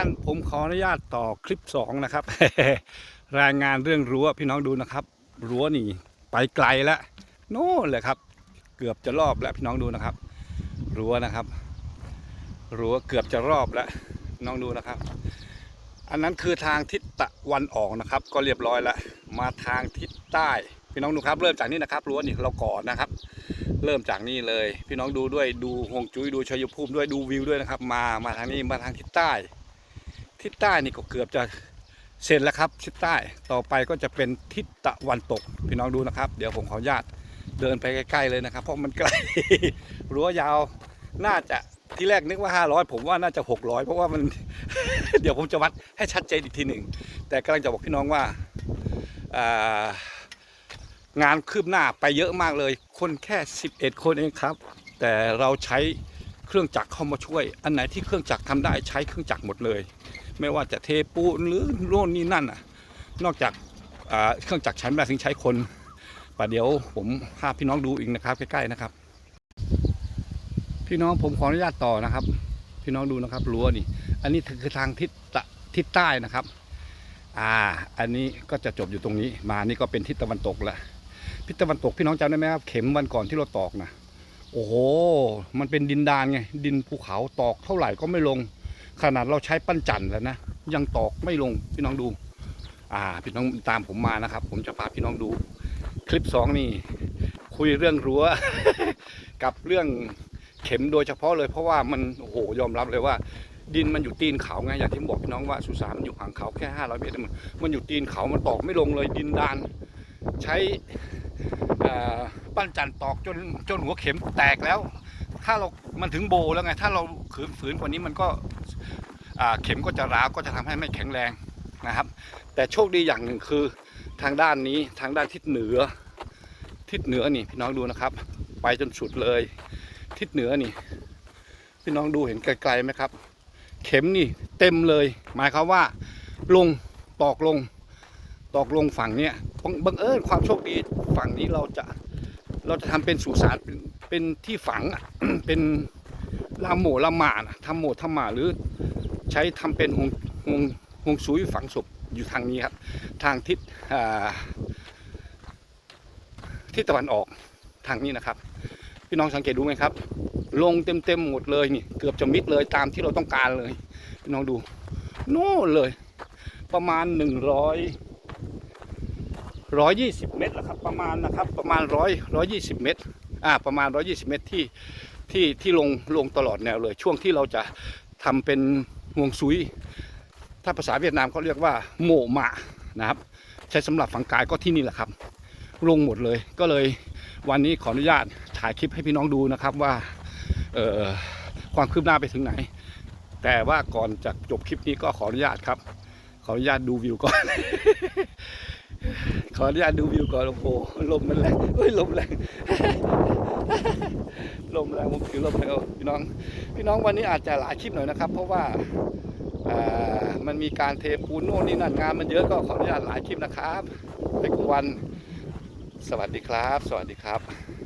ท่านผมขออนุญาตต่อคลิปสองนะครับ รายงานเรื่องรั้วพี่น้องดูนะครับ รั้วนี่ไปไกลแล้วโน่นเลยครับ เกือบจะรอบแล้วพี่น้องดูนะครับ รั้วนะครับ รั้วเกือบจะรอบแล้วพี่น้องดูนะครับ อันนั้นคือทางทิศตะวันออกนะครับ ก็เรียบร้อยแล้วมาทางทิศใต้พี่น้องดูครับ เริ่มจากนี่นะครับรั้วนี่เราก่อนนะครับ เริ่มจากนี่เลย พี่น้องดูด้วยดูฮวงจุ้ยดูชัยภูมิด้วยดูวิวด้วยนะครับ มามาทางนี้มาทางทิศใต้ ทิศใต้นี่ก็เกือบจะเสร็จแล้วครับทิศใต้ต่อไปก็จะเป็นทิศตะวันตกพี่น้องดูนะครับ เดี๋ยวผมขออนุญาตเดินไปใกล้ๆเลยนะครับ เพราะมันไกลรั้วยาวน่าจะที่แรกนึกว่า 500 ผมว่าน่าจะ 600 เพราะว่ามัน เดี๋ยวผมจะวัดให้ชัดเจนอีกทีหนึ่ง แต่กำลังจะบอกพี่น้องว่าางานคืบหน้าไปเยอะมากเลย คนแค่ 11 คนเองครับ แต่เราใช้เครื่องจักรเข้ามาช่วย อันไหนที่เครื่องจักรทำได้ใช้เครื่องจักรหมดเลย ไม่ว่าจะเทปูนหรือโน่นนี่นั่นอะ นอกจากเครื่องจักรใช้ไม่ได้ถึงใช้คนประเดี๋ยวผมพาพี่น้องดูอีกนะครับ ใกล้ๆนะครับ พี่น้องผมขออนุญาตต่อนะครับ พี่น้องดูนะครับรั้วนี่ อันนี้คือทางทิศทิศใต้นะครับ อ่า อันนี้ก็จะจบอยู่ตรงนี้ มานี่ก็เป็นทิศตะวันตกแล้วทิศตะวันตกพี่น้องจำได้ไหมครับเข็มวันก่อนที่เราตอกนะโอ้โห มันเป็นดินดานไง ดินภูเขาตอกเท่าไหร่ก็ไม่ลง ขนาดเราใช้ปั้นจันแล้วนะยังตอกไม่ลงพี่น้องดู อ่าพี่น้องตามผมมานะครับ ผมจะพาพี่น้องดู คลิปสองนี่ คุยเรื่องรั้ว กับเรื่องเข็มโดยเฉพาะเลยเพราะว่ามันโอ้โหยอมรับเลยว่า ดินมันอยู่ตีนเขาไงอย่างที่บอกพี่น้องว่าสุสานมันอยู่ห่างเขาแค่500เมตรมันมันอยู่ตีนเขามันตอกไม่ลงเลยดินดาน ใช้ปั้นจันตอกจนจนหัวเข็มแตกแล้ว ถ้าเรามันถึงโบแล้วไง ถ้าเราขืนฝืนกว่านี้มันก็ เข็มก็จะร้าวก็จะทำให้ไม่แข็งแรงนะครับ แต่โชคดีอย่างหนึ่งคือทางด้านนี้ทางด้านทิศเหนือ ทิศเหนือนี่พี่น้องดูนะครับ ไปจนสุดเลย ทิศเหนือนี่ พี่น้องดูเห็นไกลๆไหมครับ เข็มนี่เต็มเลย หมายความว่า ลงตอกลงตอกลงฝั่งเนี้ยบังบังเอิญความโชคดีฝั่งนี้เราจะเราจะทำเป็นสุสานเป็นที่ฝังเป็นลาโมลาหมานะทำโหมทำหมาหรือ ใช้ทำเป็นหงหงหงซุยฝังศพอยู่ทางนี้ครับ ทางทิศทิศตะวันออกทางนี้นะครับ พี่น้องสังเกตดูไหมครับ ลงเต็มเต็มหมดเลยนี่ เกือบจะมิดเลยตามที่เราต้องการเลย พี่น้องดู โน่นเลย ประมาณหนึ่งร้อยร้อยยี่สิบเมตรแหละครับ ประมาณนะครับ ประมาณร้อยร้อยยี่สิบเมตรอ่าประมาณร้อยยี่สิบเมตรที่ที่ที่ลงลงตลอดแนวเลย ช่วงที่เราจะทำเป็น ห่วงซุย ถ้าภาษาเวียดนามเขาเรียกว่าโมหมานะครับ ใช้สำหรับฝังกายก็ที่นี่แหละครับ ลงหมดเลยก็เลยวันนี้ขออนุญาตถ่ายคลิปให้พี่น้องดูนะครับว่าความคืบหน้าไปถึงไหน แต่ว่าก่อนจะจบคลิปนี้ก็ขออนุญาตครับ ขออนุญาตดูวิวก่อน ขออนุญาตดูวิวก่อนโอ้โหลมมันแรงเฮ้ยลมแรง ลมแรงผมถือลมแรงพี่น้อง พี่น้องวันนี้อาจจะหลายคลิปหน่อยนะครับ เพราะว่ามันมีการเทปูนโน่นนี่นั่นงานมันเยอะก็ขออนุญาตหลายคลิปนะครับไปกวัน สวัสดีครับ สวัสดีครับ